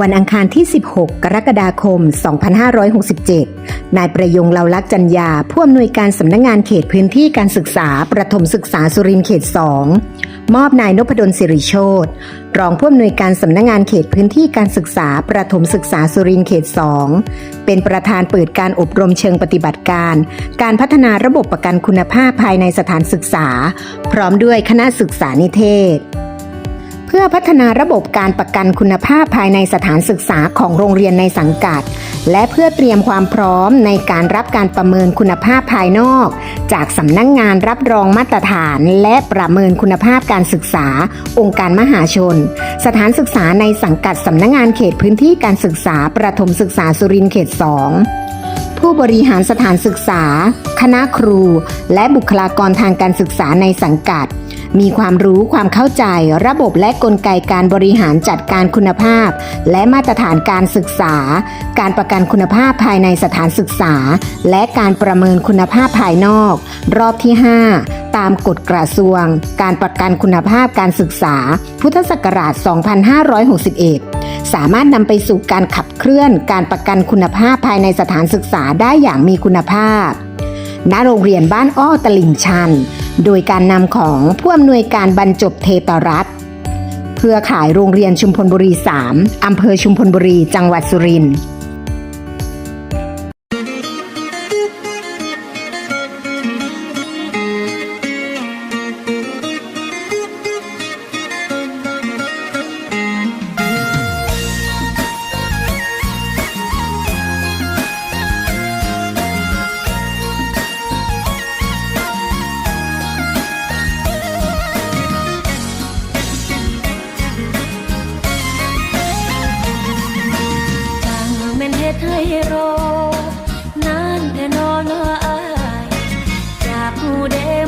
วันอังคารที่ 16 กรกฎาคม 2567 นายประยงเลาลักษ์จันยา ผู้อำนวยการสำนักงงานเขตพื้นที่การศึกษา ประถมศึกษาสุรินทร์เขต 2 มอบนายนพดลสิริโชตรองผู้อำนวยการสำนักงงานเขตพื้นที่การศึกษา ประถมศึกษาสุรินทร์เขต 2 เป็นประธานเปิดการอบรมเชิงปฏิบัติการ การพัฒนาระบบประกันคุณภาพภายในสถานศึกษา พร้อมด้วยคณะศึกษานิเทศ เพื่อพัฒนาระบบการประกันคุณภาพภายในสถานศึกษาของโรงเรียนในสังกัด และเพื่อเตรียมความพร้อมในการรับการประเมินคุณภาพภายนอก จากสำนักงงานรับรองมาตรฐาน และประเมินคุณภาพการศึกษา องค์การมหาชน สถานศึกษาในสังกัดสำนักงงานเขตพื้นที่การศึกษาประถมศึกษาสุรินทร์เขต 2ผู้บริหารสถานศึกษา คณะครู และบุคลากรทางการศึกษาในสังกัด มีความรู้ความเข้าใจระบบและกลไกการบริหารจัดการคุณภาพ และมาตรฐานการศึกษา การประกันคุณภาพภายในสถานศึกษา และการประเมินคุณภาพภายนอก รอบที่ 5 ตามกฎกระทรวง การประกันคุณภาพการศึกษา พุทธศักราช 2561 สามารถนำไปสู่การขับเคลื่อนการประกันคุณภาพภายในสถานศึกษาได้อย่างมีคุณภาพ ณโรงเรียนบ้านอ้อตลิ่งชัน โดยการนำของผู้อำนวยการบรรจบเทตรัฐเพื่อขายโรงเรียนชุมพลบุรี 3 อำเภอชุมพลบุรี จังหวัดสุรินทร์ ให้รอนานแต่นอนเออายจากหูเดม